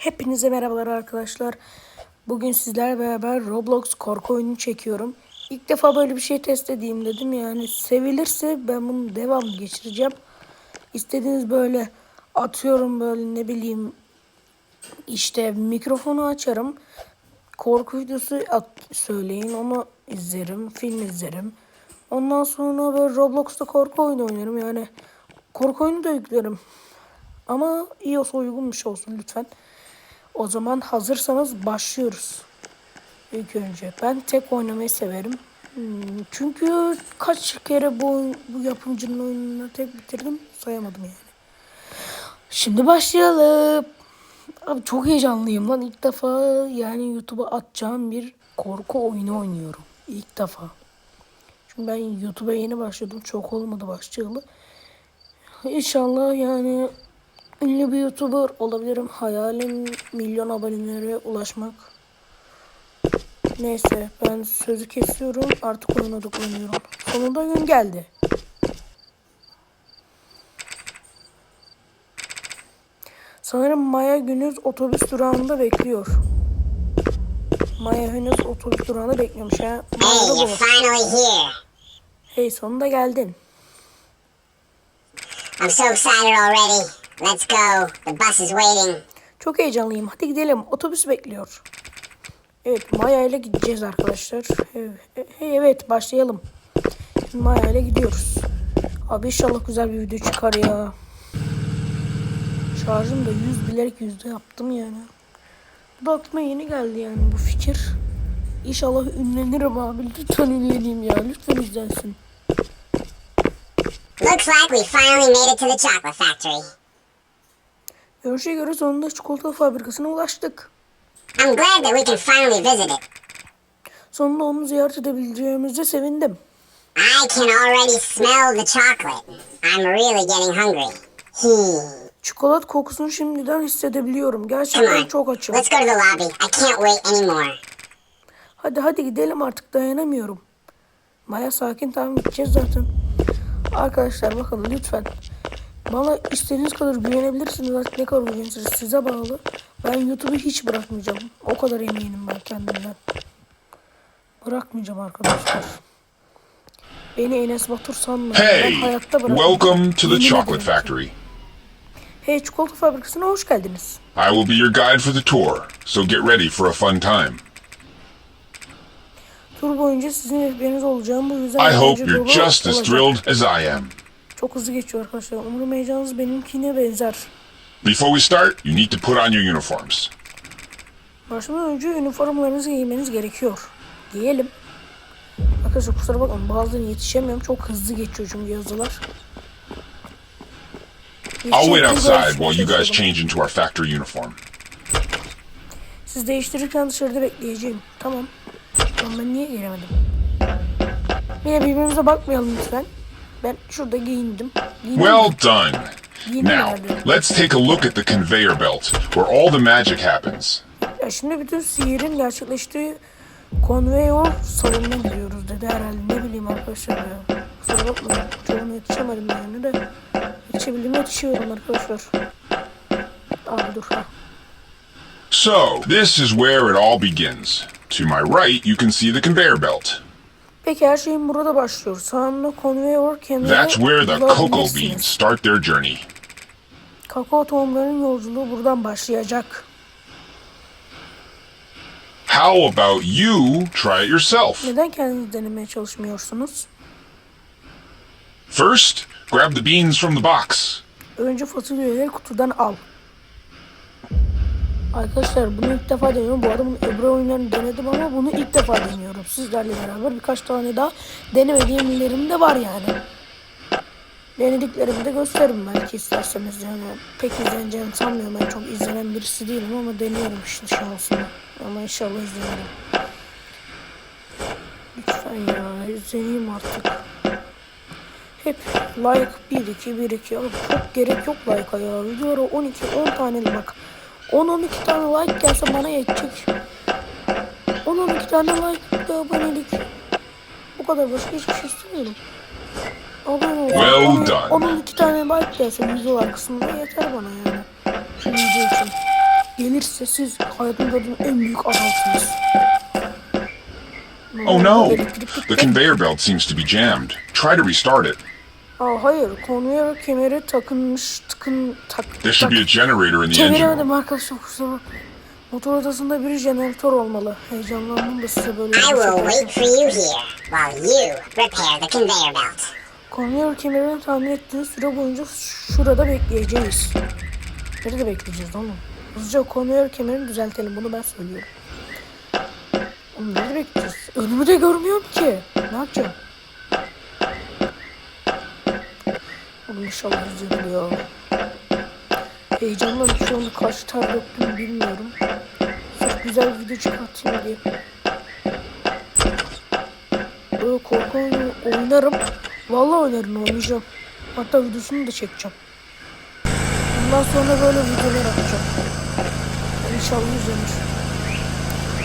Hepinize merhabalar arkadaşlar. Bugün sizlerle beraber Roblox korku oyunu çekiyorum. İlk defa böyle bir şey test edeyim dedim. Yani sevilirse ben bunu devam geçireceğim. İstediğiniz böyle atıyorum böyle ne bileyim işte mikrofonu açarım. Korku videosu at, söyleyin onu izlerim. Film izlerim. Ondan sonra böyle Roblox'ta korku oyunu oynarım. Yani korku oyunu da yüklerim. Ama iyi olsa uygun bir şey olsun lütfen. O zaman hazırsanız başlıyoruz. İlk önce ben tek oynamayı severim. Hmm, Çünkü kaç kere bu, bu yapımcının oyununu tek bitirdim sayamadım yani. Şimdi başlayalım. Abi çok heyecanlıyım lan. İlk defa yani YouTube'a atacağım bir korku oyunu oynuyorum. İlk defa. Çünkü ben YouTube'a yeni başladım. Çok olmadı başlayalı. İnşallah yani ünlü bir YouTuber olabilirim. Hayalim milyon abonelere ulaşmak. Neyse ben sözü kesiyorum. Artık oyuna odaklanıyorum. Sonunda gün geldi. Sanırım Maya Günüz otobüs durağında bekliyor. Maya henüz otobüs durağında bekliyormuş ha. Maya da bu. Hey sonunda geldin. I'm so excited already. Let's go. The bus is waiting. Çok heyecanlıyım. Hadi gidelim. Otobüs bekliyor. Evet Maya ile gideceğiz arkadaşlar. Evet, evet başlayalım. Şimdi Maya ile gidiyoruz. Abi inşallah güzel bir video çıkar ya. Şarjım da 100 bilerek yüzde yaptım yani. Bu da aklıma yeni geldi yani bu fikir. İnşallah ünlenirim abi. Lütfen ünleneyim ya. Lütfen izlensin. Looks like we finally made it to the chocolate factory. Görüşe göre sonunda çikolata fabrikasına ulaştık. I'm glad that we can finally visit it. Sonunda onu ziyaret edebileceğimize sevindim. I can already smell the chocolate. I'm really getting hungry. Hmm. Çikolat kokusunu şimdiden hissedebiliyorum. Gerçekten çok açım. Let's go to the lobby. I can't wait anymore. Hadi hadi gidelim artık dayanamıyorum. Maya sakin tamam gideceğiz zaten. Arkadaşlar bakın lütfen. Bana istediğiniz kadar güvenebilirsiniz. Artık ne kadar güvenirsiniz size bağlı. Ben YouTube'u hiç bırakmayacağım. O kadar eminim ben kendimden. Bırakmayacağım arkadaşlar. Beni Enes Batur ben Hey, hayatta bırakmayacağım. welcome to the chocolate factory. Hey çikolata fabrikasına hoş geldiniz. I will be your guide for the tour, so get ready for a fun time. Tur boyunca sizin rehberiniz olacağım. Bu yüzden I hope you're just as thrilled as I am. Çok hızlı geçiyor arkadaşlar. Umarım heyecanınız benimkine benzer. Before we start, you need to put on your uniforms. Başlamadan önce üniformalarınızı giymeniz gerekiyor. Giyelim. Arkadaşlar kusura bakmayın bazılarına yetişemiyorum. Çok hızlı geçiyor çünkü yazılar. I'll wait outside while you guys change into our factory uniform. Siz değiştirirken dışarıda bekleyeceğim. Tamam. Tamam ben niye gelemedim? Yine birbirimize bakmayalım lütfen. Ben şurada giyindim. Giyindim. Well done. Giyindim Now, let's take a look at the conveyor belt, where all the magic happens. Ya şimdi bütün sihirin gerçekleştiği konveyör salonuna gidiyoruz dedi herhalde. Ne bileyim arkadaşlar ya. Kusura bakmayın. Çoğuna yetişemedim yani de. Yetişebildiğime yetişiyorum arkadaşlar. Abi dur ha. So, this is where it all begins. To my right, you can see the conveyor belt. Peki her şeyin burada başlıyor. Sağında konveyör kenarı That's where the cocoa beans start their journey. Kakao tohumlarının yolculuğu buradan başlayacak. How about you try it yourself? Neden kendiniz denemeye çalışmıyorsunuz? First, grab the beans from the box. Önce fasulyeleri kutudan al. Arkadaşlar bunu ilk defa deniyorum. Bu arada bunu Ebru oyunlarını denedim ama bunu ilk defa deniyorum. Sizlerle beraber birkaç tane daha denemediğimlerim de var yani. Denediklerimi de gösteririm belki isterseniz yani. Pek izleneceğini sanmıyorum. Ben çok izlenen birisi değilim ama deniyorum işte şansımı. Ama inşallah izlenirim. Lütfen ya izleneyim artık. Hep like 1 2 1 2 abi çok gerek yok like'a ya. Videolara 12 10 tane bak. 10 12 tane like gelse bana yetecek. 10 12 tane like ve abonelik. Bu kadar başka hiçbir şey istemiyorum. Abone ol. Well done. 10 12 tane like gelse videolar kısmında yeter bana yani. Video için. gelirse siz hayatımda en büyük adamsınız. Oh no! The conveyor belt seems to be jammed. Try to restart it. Aa, hayır, konveyor kemeri takılmış, tıkın, tak, There should be a tak. generator in the engine room. Çeviremedim arkadaşlar kusura bakmayın. Motor odasında bir jeneratör olmalı. Heyecanlandım da size böyle I şey will wait for you here while you repair the conveyor belt. Konveyor kemerini tahmin ettiğiniz süre boyunca şurada bekleyeceğiz. Nerede bekleyeceğiz oğlum? Hızlıca konveyor kemerini düzeltelim. Bunu ben söylüyorum. Oğlum nerede bekleyeceğiz? Önümü de görmüyorum ki. Ne yapacağım? Oğlum inşallah düzeliyor. Heyecandan şu anda kaç ter döktüm bilmiyorum. Sırf güzel bir video çıkartayım diye. Böyle korku oynarım. Vallahi oynarım oynayacağım. Hatta videosunu da çekeceğim. Bundan sonra böyle videolar atacağım. İnşallah izlenir.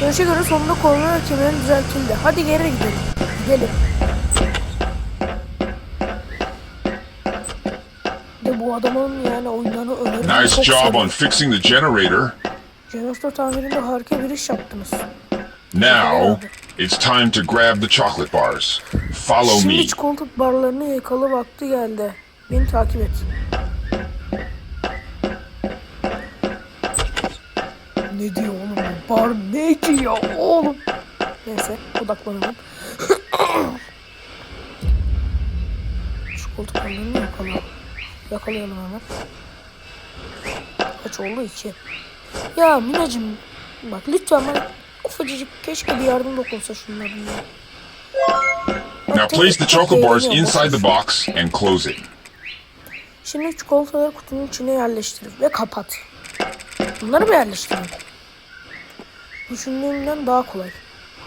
Görüşe göre sonunda korona kemerini düzeltildi. Hadi geri gidelim. Gidelim. Bu adamın yani oyunlarını öneririm. Nice Çok job on fixing the generator. Jeneratör tamirinde harika bir iş yaptınız. Now, it's time to grab the chocolate bars. Follow Şimdi me. çikolata barlarını yakalı vakti geldi. Beni takip et. Ne diyor oğlum? Bar ne diyor oğlum? Neyse odaklanalım. Çikolata barlarını yakala. Yakalayalım hemen. Kaç oldu? iki. Ya Minacım bak lütfen bana ufacıcık keşke bir yardım dokunsa şunların ya. Now place the chocolate bars inside the box and close it. Şimdi çikolataları kutunun içine yerleştir ve kapat. Bunları mı yerleştireyim? Düşündüğümden daha kolay.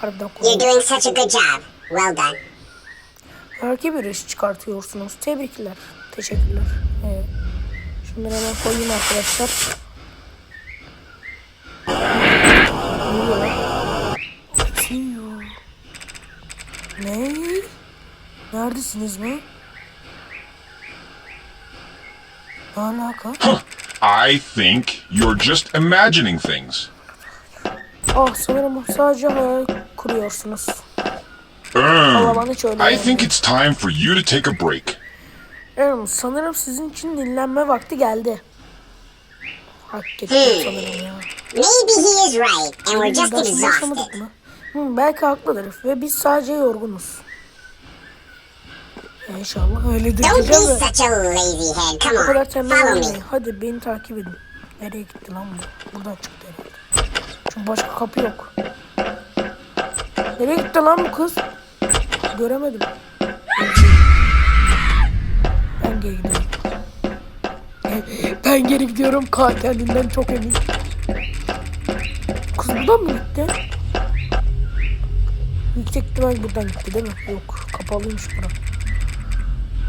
Harbiden kolay. You're doing such a good job. Well done. Harika bir iş çıkartıyorsunuz. Tebrikler. Teşekkürler. Ee, şunları hemen koyayım arkadaşlar. Ne? Neredesiniz mi? Ne alaka? I think you're just imagining things. Ah sanırım sadece hayal kuruyorsunuz. Um, I think it's time for you to take a break. Evet, sanırım sizin için dinlenme vakti geldi. Hak etti sanırım ya. Maybe he is right, and we're just exhausted. Hı, belki haklıdır ve biz sadece yorgunuz. İnşallah öyledir Don't be such a lazy head. Come kadar on, follow me. Hadi beni takip edin. Nereye gitti lan bu? Buradan çıktı herhalde. Çünkü başka kapı yok. Nereye gitti lan bu kız? Göremedim. Gidiyorum. Ben geri gidiyorum. Ka kendinden çok emin. Kız buradan mı gitti? Yüksek ihtimal buradan gitti değil mi? Yok. Kapalıymış bura.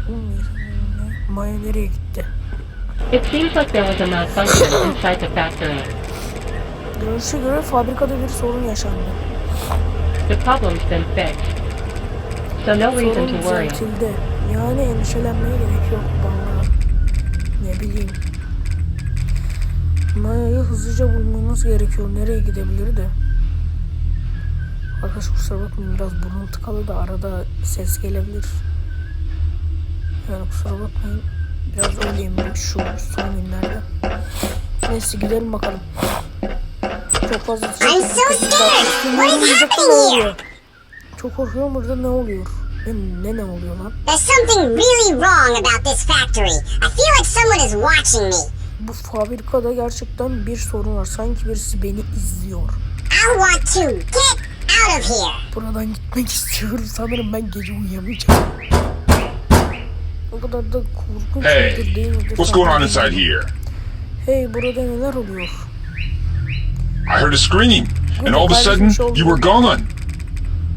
Ne? Maya nereye gitti? It seems like there was a malfunction inside the factory. Görünüşe göre fabrikada bir sorun yaşandı. The problem's been fixed. So no reason Sorun to worry. düzeltildi. Yani endişelenmeye gerek yok bana. Ne bileyim. Maya'yı hızlıca bulmamız gerekiyor. Nereye gidebilir de? Arkadaşlar kusura bakmayın biraz burnum tıkalı da arada ses gelebilir. Yani kusura bakmayın. Biraz öyleyim bu şu son günlerde. Neyse gidelim bakalım. Çok fazla I'm so scared. What is happening here? Çok korkuyorum burada ne oluyor? Ne, ne ne oluyor lan? There's something really wrong about this factory. I feel like someone is watching me. Bu fabrikada gerçekten bir sorun var. Sanki birisi beni izliyor. I want to get out of here. Buradan gitmek istiyorum. Sanırım ben gece uyuyamayacağım. O kadar da korkunç Hey, mudur değil midir? what's going on inside here? Hey burada neler oluyor? I heard a scream, and all of a sudden, you were gone.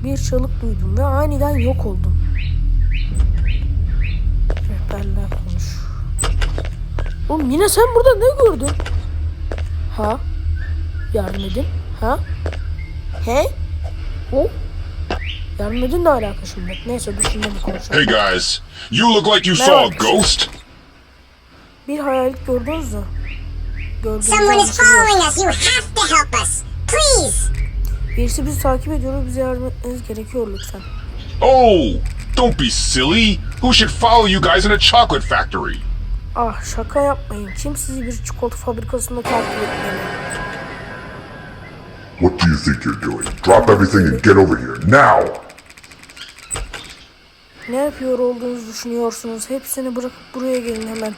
Bir çığlık duydum ve aniden yok oldum. Rehberler konuş. Oğlum yine sen burada ne gördün? Ha? Yardım edin. Ha? He? O? Yardım edin ne alaka şimdi? Neyse düşünme bir konuşalım. Hey guys, you look like you saw a ghost. Bir hayalet gördünüz mü? gördüğünüz Someone is following us. You have to help us. Please. Birisi bizi takip ediyor bize yardım etmeniz gerekiyor lütfen. Oh, don't be silly. Who should follow you guys in a chocolate factory? Ah şaka yapmayın. Kim sizi bir çikolata fabrikasında takip etmeli? What do you think you're doing? Drop everything and get over here, now! Ne yapıyor olduğunuzu düşünüyorsunuz? Hepsini bırakıp buraya gelin hemen.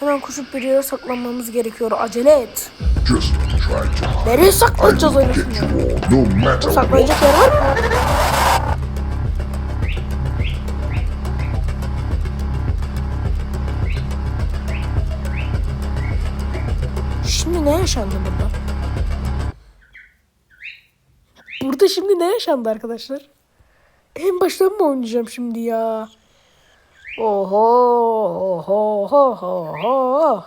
Hemen koşup bir yere saklanmamız gerekiyor. Acele et. Just. Nereye saklanacağız öyle what. Saklanacak yer var mı? Şimdi ne yaşandı burada? Burada şimdi ne yaşandı arkadaşlar? En baştan mı oynayacağım şimdi ya? Oho, oho, oho, oho.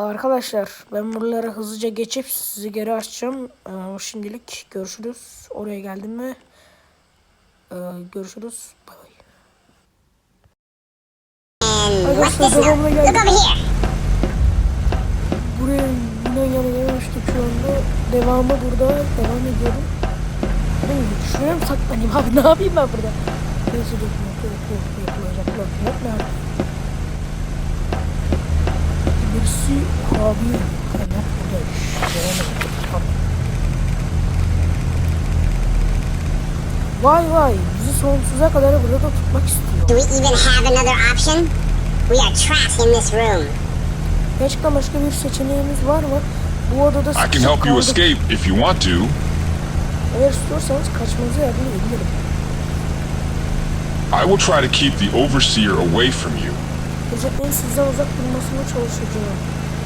Arkadaşlar ben buralara hızlıca geçip sizi geri açacağım. Ee, şimdilik görüşürüz. Oraya geldim mi? Ee, görüşürüz. Bay bay. Arkadaşlar. Buraya yine yana gelmiştik şu anda. Devamı burada. Devam ediyorum. Ben şuraya mı saklanayım abi? Ne yapayım ben burada? Neyse dur. Yok yok yok. Yapılacak. Yok yok. Nerede? Birisi abi. Ha, yok buradaymış. Devam edelim. Tamam. Vay vay. Bizi sonsuza kadar burada tutmak istiyor. Do we even have another option? We are trapped in this room. Gerçekten başka bir seçeneğimiz var mı? Bu odada I can sıkışıp help you kaldık. escape if you want to. Eğer istiyorsanız kaçmanıza yardım edebilirim. I will try to keep the overseer away from you. Özetleyin sizden uzak durmasına çalışacağım.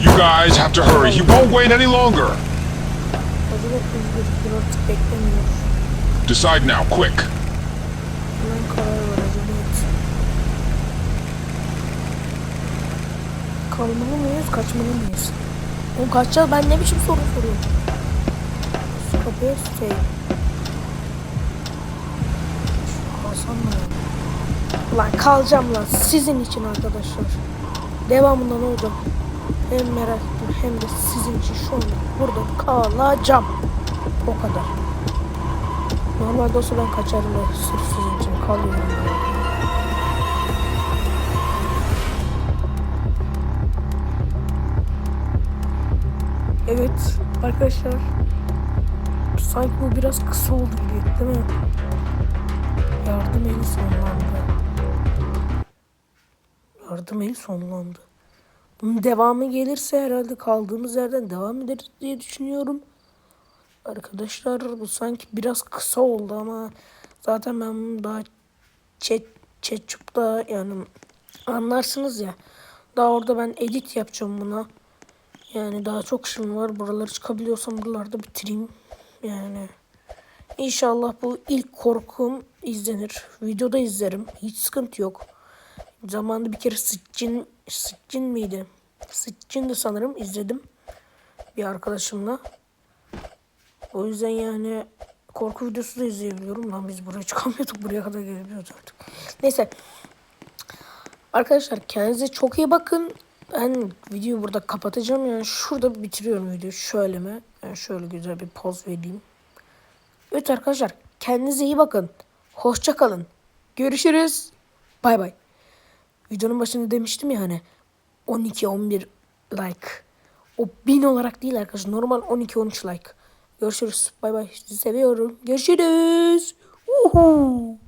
You guys have to hurry. He won't wait any longer. Etmeniz gerekiyor artık beklemiyor. Decide now, quick. Hemen karar ver acele et. Kalmalı mıyız, kaçmalı mıyız? Oğlum kaçacağız, ben ne biçim soru soruyorum? Kapıya şey... Şu Hasan mı? Lan kalacağım lan, sizin için arkadaşlar. Devamında ne olacak? Hem merak ettim hem de sizin için şu anda burada kalacağım. O kadar. Normalde olsa ben kaçarım da sırf sizin için kalıyorum. Evet arkadaşlar. Sanki bu biraz kısa oldu gibi değil mi? Yardım eli sonlandı. Yardım eli sonlandı. Bunun devamı gelirse herhalde kaldığımız yerden devam ederiz diye düşünüyorum. Arkadaşlar bu sanki biraz kısa oldu ama zaten ben bunu daha chat chatchup'ta yani anlarsınız ya. Daha orada ben edit yapacağım buna. Yani daha çok işim var. Buraları çıkabiliyorsam buralarda bitireyim. Yani inşallah bu ilk korkum izlenir. Videoda izlerim. Hiç sıkıntı yok. Zamanında bir kere Sıçcin, Sıçcin miydi? Sıçcin'di sanırım izledim. Bir arkadaşımla. O yüzden yani korku videosu da izleyebiliyorum. Lan biz buraya çıkamıyorduk. Buraya kadar gelebiliyoruz artık. Neyse. Arkadaşlar kendinize çok iyi bakın. Ben videoyu burada kapatacağım. Yani şurada bitiriyorum videoyu. Şöyle mi? Yani şöyle güzel bir poz vereyim. Evet arkadaşlar kendinize iyi bakın. Hoşça kalın. Görüşürüz. Bay bay. Videonun başında demiştim ya hani 12-11 like. O 1000 olarak değil arkadaşlar. Normal 12-13 like. Görüşürüz. Bay bay. Sizi seviyorum. Görüşürüz. Uhu.